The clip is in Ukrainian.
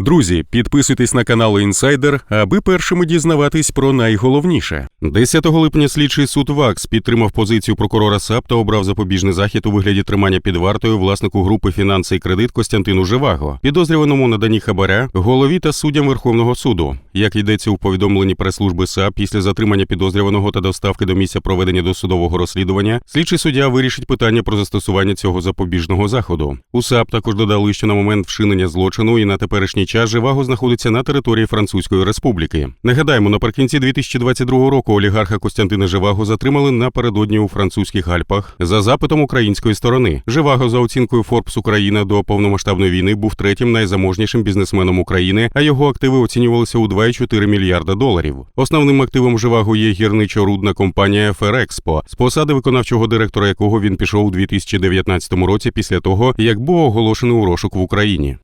Друзі, підписуйтесь на канал Інсайдер, аби першими дізнаватись про найголовніше. 10 липня слідчий суд ВАКС підтримав позицію прокурора САП та обрав запобіжний захід у вигляді тримання під вартою власнику групи «Фінанси і кредит Костянтину Живаго, підозрюваному наданні хабаря, голові та суддям Верховного суду. Як йдеться у повідомленні прес-служби САП, після затримання підозрюваного та доставки до місця проведення досудового розслідування, слідчий суддя вирішить питання про застосування цього запобіжного заходу. У САП також додали, що на момент вчинення злочину і на теперішній час Живаго знаходиться на території Французької Республіки. Нагадаємо, наприкінці 2022 року олігарха Костянтина Живаго затримали напередодні у французьких Альпах за запитом української сторони. Живаго за оцінкою Forbes Україна до повномасштабної війни був третім найзаможнішим бізнесменом України, а його активи оцінювалися у 2,4 мільярда доларів. Основним активом Живаго є гірничо-рудна компанія Ферекспо, з посади виконавчого директора якого він пішов у 2019 році після того, як був оголошений у розшук в Україні.